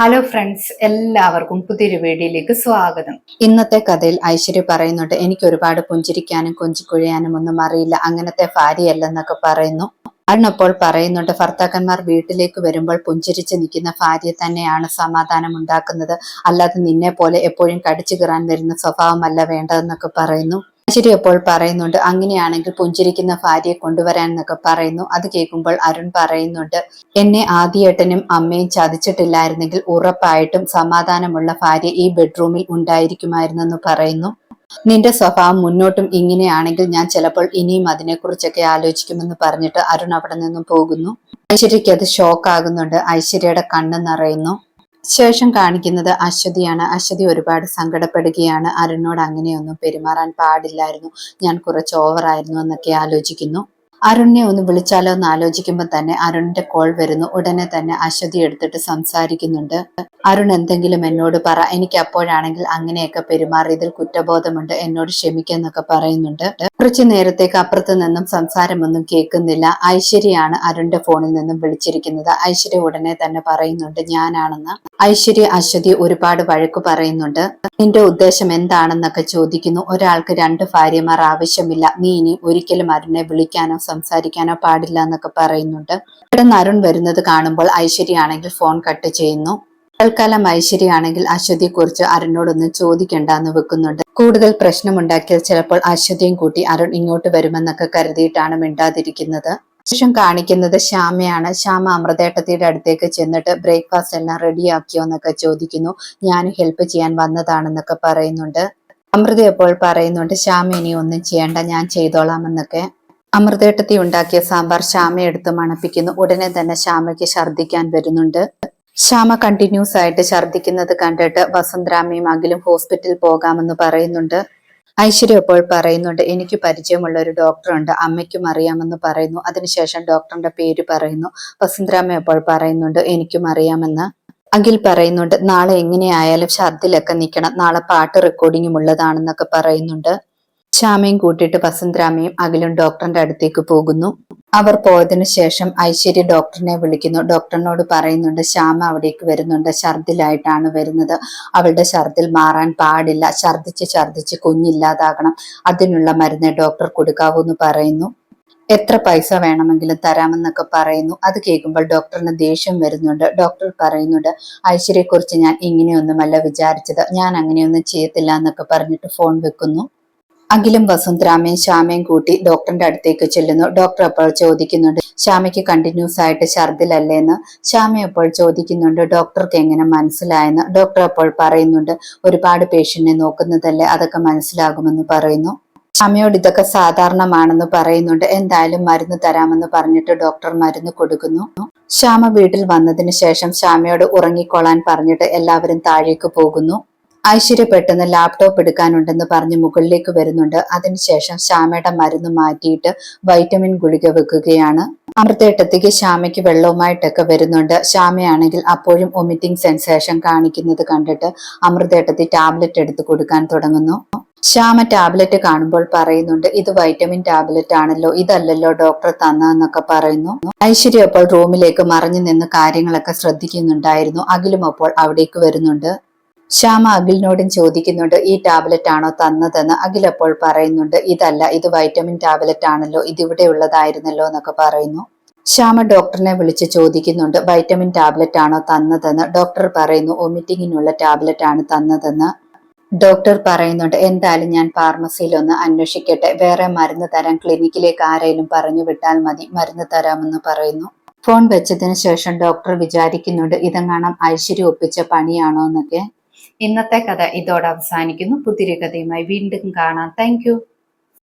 Hello friends എല്ലാവർക്കും പുതിയൊരു വീഡിയോയിലേക്ക് സ്വാഗതം. ഇന്നത്തെ കഥയിൽ ഐശ്വര്യ പറയുന്നുണ്ട് എനിക്ക് ഒരുപാട് പുഞ്ചിരിക്കാനും കൊഞ്ചിക്കുഴയാനും ഒന്നും അറിയില്ല അങ്ങനത്തെ ഭാര്യയല്ലെന്നൊക്കെ പറയുന്നു. അണ്ണപ്പോൾ പറയുന്നുണ്ട് ഭർത്താക്കന്മാർ വീട്ടിലേക്ക് വരുമ്പോൾ പുഞ്ചിരിച്ച് നിൽക്കുന്ന ഭാര്യ തന്നെയാണ് സമാധാനം ഉണ്ടാക്കുന്നത്. അല്ലാതെ നിന്നെ പോലെ എപ്പോഴും കടിച്ചു കീറാൻ വരുന്ന സ്വഭാവമല്ല വേണ്ടതെന്നൊക്കെ പറയുന്നു. ഐശ്വര്യ അപ്പോൾ പറയുന്നുണ്ട് അങ്ങനെയാണെങ്കിൽ പുഞ്ചിരിക്കുന്ന ഭാര്യയെ കൊണ്ടുവരാൻ എന്നൊക്കെ പറയുന്നു. അത് കേൾക്കുമ്പോൾ അരുൺ പറയുന്നുണ്ട് എന്നെ ആദ്യേട്ടനും അമ്മയും ചതിച്ചിട്ടില്ലായിരുന്നെങ്കിൽ ഉറപ്പായിട്ടും സമാധാനമുള്ള ഭാര്യ ഈ ബെഡ്റൂമിൽ ഉണ്ടായിരിക്കുമായിരുന്നെന്ന് പറയുന്നു. നിന്റെ സ്വഭാവം മുന്നോട്ടും ഇങ്ങനെയാണെങ്കിൽ ഞാൻ ചിലപ്പോൾ ഇനിയും അതിനെക്കുറിച്ചൊക്കെ ആലോചിക്കുമെന്ന് പറഞ്ഞിട്ട് അരുൺ അവിടെ നിന്നും പോകുന്നു. ഐശ്വര്യയ്ക്ക് അത് ഷോക്ക് ആകുന്നുണ്ട് ഐശ്വര്യയുടെ കണ്ണ് നിറയുന്നു. ശേഷം കാണിക്കുന്നത് അശ്വതിയാണ്. അശ്വതി ഒരുപാട് സങ്കടപ്പെടുകയാണ്. അരുണിനോട് അങ്ങനെയൊന്നും പെരുമാറാൻ പാടില്ലായിരുന്നു. ഞാൻ കുറച്ച് ഓവറായിരുന്നു എന്നൊക്കെ ആലോചിക്കുന്നു. അരുണിനെ ഒന്ന് വിളിച്ചാലോ എന്ന് ആലോചിക്കുമ്പോൾ തന്നെ അരുണിന്റെ കോൾ വരുന്നു. ഉടനെ തന്നെ അശ്വതി എടുത്തിട്ട് സംസാരിക്കുന്നുണ്ട്. അരുൺ എന്തെങ്കിലും എന്നോട് പറ. എനിക്ക് അപ്പോഴാണെങ്കിൽ അങ്ങനെയൊക്കെ പെരുമാറിയതിൽ കുറ്റബോധമുണ്ട്. എന്നോട് ക്ഷമിക്കെന്നൊക്കെ പറയുന്നുണ്ട്. കുറച്ചു നേരത്തേക്ക് അപ്പുറത്ത് നിന്നും സംസാരമൊന്നും കേൾക്കുന്നില്ല. ഐശ്വര്യയാണ് അരുണിന്റെ ഫോണിൽ നിന്നും വിളിച്ചിരിക്കുന്നത്. ഐശ്വര്യ ഉടനെ തന്നെ പറയുന്നുണ്ട് ഞാനാണെന്ന്. ഐശ്വര്യ അശ്വതി ഒരുപാട് വഴക്ക് പറയുന്നുണ്ട്. നിന്റെ ഉദ്ദേശം എന്താണെന്നൊക്കെ ചോദിക്കുന്നു. ഒരാൾക്ക് രണ്ട് ഭാര്യമാർ ആവശ്യമില്ല. നീ ഇനി ഒരിക്കലും അരുണിനെ വിളിക്കാനോ സംസാരിക്കാനോ പാടില്ല എന്നൊക്കെ പറയുന്നുണ്ട്. പെട്ടെന്ന് അരുൺ വരുന്നത് കാണുമ്പോൾ ഐശ്വര്യ ആണെങ്കിൽ ഫോൺ കട്ട് ചെയ്യുന്നു. തൽക്കാലം ഐശ്വര്യയാണെങ്കിൽ അശ്വതിയെ കുറിച്ച് അരുണിനോടൊന്നും ചോദിക്കണ്ടെന്ന് വെക്കുന്നുണ്ട്. കൂടുതൽ പ്രശ്നമുണ്ടാക്കിയാൽ ചിലപ്പോൾ അശ്വതിയും കൂട്ടി അരുൺ ഇങ്ങോട്ട് വരുമെന്നൊക്കെ കരുതിയിട്ടാണ് മിണ്ടാതിരിക്കുന്നത്. ശേഷം കാണിക്കുന്നത് ശ്യാമയാണ്. ശ്യാമ അമൃതേട്ടത്തിയുടെ അടുത്തേക്ക് ചെന്നിട്ട് ബ്രേക്ക്ഫാസ്റ്റ് എല്ലാം റെഡിയാക്കിയോ എന്നൊക്കെ ചോദിക്കുന്നു. ഞാൻ ഹെൽപ്പ് ചെയ്യാൻ വന്നതാണെന്നൊക്കെ പറയുന്നുണ്ട്. അമൃത അപ്പോൾ പറയുന്നുണ്ട് ശ്യാമ ഇനി ഒന്നും ചെയ്യേണ്ട ഞാൻ ചെയ്തോളാം എന്നൊക്കെ അമൃതേട്ടത്തി ഉണ്ടാക്കിയ സാമ്പാർ ശ്യാമ എടുത്ത് മണപ്പിക്കുന്നു. ഉടനെ തന്നെ ശ്യാമയ്ക്ക് ഛർദ്ദിക്കാൻ വരുന്നുണ്ട്. ശ്യാമ കണ്ടിന്യൂസ് ആയിട്ട് ഛർദ്ദിക്കുന്നത് കണ്ടിട്ട് വസന്തരാമയും അഖിലും ഹോസ്പിറ്റലിൽ പോകാമെന്ന് പറയുന്നുണ്ട്. ഐശ്വര്യ അപ്പോൾ പറയുന്നുണ്ട് എനിക്ക് പരിചയമുള്ള ഒരു ഡോക്ടറുണ്ട് അമ്മയ്ക്കും അറിയാമെന്ന് പറയുന്നു. അതിനുശേഷം ഡോക്ടറിന്റെ പേര് പറയുന്നു. വസന്തരാമ അപ്പോൾ പറയുന്നുണ്ട് എനിക്കും അറിയാമെന്ന്. അഖിൽ പറയുന്നുണ്ട് നാളെ എങ്ങനെയായാലും ഛർദിലൊക്കെ നിൽക്കണം. നാളെ പാട്ട് റെക്കോർഡിങ്ങും ഉള്ളതാണെന്നൊക്കെ പറയുന്നുണ്ട്. ശ്യാമയും കൂട്ടിയിട്ട് വസന്തരാമയും അഖിലും ഡോക്ടറിന്റെ അടുത്തേക്ക് പോകുന്നു. അവർ പോയതിനു ശേഷം ഐശ്വര്യ ഡോക്ടറിനെ വിളിക്കുന്നു. ഡോക്ടറിനോട് പറയുന്നുണ്ട് ശ്യാമ അവിടേക്ക് വരുന്നുണ്ട്. ഛർദിലായിട്ടാണ് വരുന്നത്. അവളുടെ ഛർദിൽ മാറാൻ പാടില്ല. ഛർദിച്ച് ഛർദിച്ച് കുഞ്ഞില്ലാതാകണം. അതിനുള്ള മരുന്ന് ഡോക്ടർ കൊടുക്കാവൂ എന്ന് പറയുന്നു. എത്ര പൈസ വേണമെങ്കിലും തരാമെന്നൊക്കെ പറയുന്നു. അത് കേൾക്കുമ്പോൾ ഡോക്ടറിന് ദേഷ്യം വരുന്നുണ്ട്. ഡോക്ടർ പറയുന്നുണ്ട് ഐശ്വര്യയെക്കുറിച്ച് ഞാൻ ഇങ്ങനെയൊന്നുമല്ല വിചാരിച്ചത്. ഞാൻ അങ്ങനെയൊന്നും ചെയ്യത്തില്ല എന്നൊക്കെ പറഞ്ഞിട്ട് ഫോൺ വെക്കുന്നു. അഖിലും വസുന്ധരാമയും ശ്യാമയും കൂട്ടി ഡോക്ടറിന്റെ അടുത്തേക്ക് ചെല്ലുന്നു. ഡോക്ടർ അപ്പോൾ ചോദിക്കുന്നുണ്ട് ശ്യാമയ്ക്ക് കണ്ടിന്യൂസ് ആയിട്ട് ഛർദിലല്ലേന്ന് ശ്യാമ അപ്പോൾ ചോദിക്കുന്നുണ്ട് ഡോക്ടർക്ക് എങ്ങനെ മനസ്സിലായെന്ന്? ഡോക്ടർ അപ്പോൾ പറയുന്നുണ്ട് ഒരുപാട് പേഷ്യന്റിനെ നോക്കുന്നതല്ലേ അതൊക്കെ മനസ്സിലാകുമെന്ന് പറയുന്നു. ശ്യാമയോട് ഇതൊക്കെ സാധാരണമാണെന്ന് പറയുന്നുണ്ട് എന്തായാലും മരുന്ന് തരാമെന്ന് പറഞ്ഞിട്ട് ഡോക്ടർ മരുന്ന് കൊടുക്കുന്നു. ശ്യാമ വീട്ടിൽ വന്നതിന് ശേഷം ശ്യാമയോട് ഉറങ്ങിക്കൊള്ളാൻ പറഞ്ഞിട്ട് എല്ലാവരും താഴേക്ക് പോകുന്നു. ഐശ്വര്യ പെട്ടെന്ന് ലാപ്ടോപ്പ് എടുക്കാനുണ്ടെന്ന് പറഞ്ഞ് മുകളിലേക്ക് വരുന്നുണ്ട്. അതിനുശേഷം ശ്യാമയുടെ മരുന്ന് മാറ്റിയിട്ട് വൈറ്റമിൻ ഗുളിക വെക്കുകയാണ്. അമൃതേട്ടത്തേക്ക് ശ്യാമയ്ക്ക് വെള്ളവുമായിട്ടൊക്കെ വരുന്നുണ്ട്. ശ്യാമയാണെങ്കിൽ അപ്പോഴും ഒമിറ്റിംഗ് സെൻസേഷൻ കാണിക്കുന്നത് കണ്ടിട്ട് അമൃതേട്ടത്തി ടാബ്ലറ്റ് എടുത്ത് കൊടുക്കാൻ തുടങ്ങുന്നു. ശ്യാമ ടാബ്ലറ്റ് കാണുമ്പോൾ പറയുന്നുണ്ട് ഇത് വൈറ്റമിൻ ടാബ്ലറ്റ് ആണല്ലോ ഇതല്ലല്ലോ ഡോക്ടർ തന്നെന്നൊക്കെ പറയുന്നു. ഐശ്വര്യ അപ്പോൾ റൂമിലേക്ക് മറിഞ്ഞു നിന്ന് കാര്യങ്ങളൊക്കെ ശ്രദ്ധിക്കുന്നുണ്ടായിരുന്നു. അഖിലും അപ്പോൾ അവിടേക്ക് വരുന്നുണ്ട്. ശ്യാമ അഖിലിനോടും ചോദിക്കുന്നുണ്ട് ഈ ടാബ്ലറ്റ് ആണോ തന്നതെന്ന്? അഖിൽ അപ്പോൾ പറയുന്നുണ്ട് ഇതല്ല ഇത് വൈറ്റമിൻ ടാബ്ലറ്റ് ആണല്ലോ ഇതിവിടെ ഉള്ളതായിരുന്നല്ലോ എന്നൊക്കെ പറയുന്നു. ശ്യാമ ഡോക്ടറിനെ വിളിച്ച് ചോദിക്കുന്നുണ്ട് വൈറ്റമിൻ ടാബ്ലറ്റ് ആണോ തന്നതെന്ന്? ഡോക്ടർ പറയുന്നു വൊമിറ്റിങ്ങിനുള്ള ടാബ്ലറ്റ് ആണ് തന്നതെന്ന്. ഡോക്ടർ പറയുന്നുണ്ട് എന്തായാലും ഞാൻ ഫാർമസിയിൽ ഒന്ന് അന്വേഷിക്കട്ടെ വേറെ മരുന്ന് തരാൻ ക്ലിനിക്കിലേക്ക് ആരെങ്കിലും പറഞ്ഞു വിട്ടാൽ മതി മരുന്ന് തരാമെന്ന് പറയുന്നു. ഫോൺ വെച്ചതിന് ശേഷം ഡോക്ടർ വിചാരിക്കുന്നുണ്ട് ഇതെങ്ങാണം ഐശ്വര്യ ഒപ്പിച്ച പണിയാണോ എന്നൊക്കെ. ഇന്നത്തെ കഥ ഇതോടെ അവസാനിക്കുന്നു. പുതിയൊരു കഥയുമായി വീണ്ടും കാണാം. താങ്ക്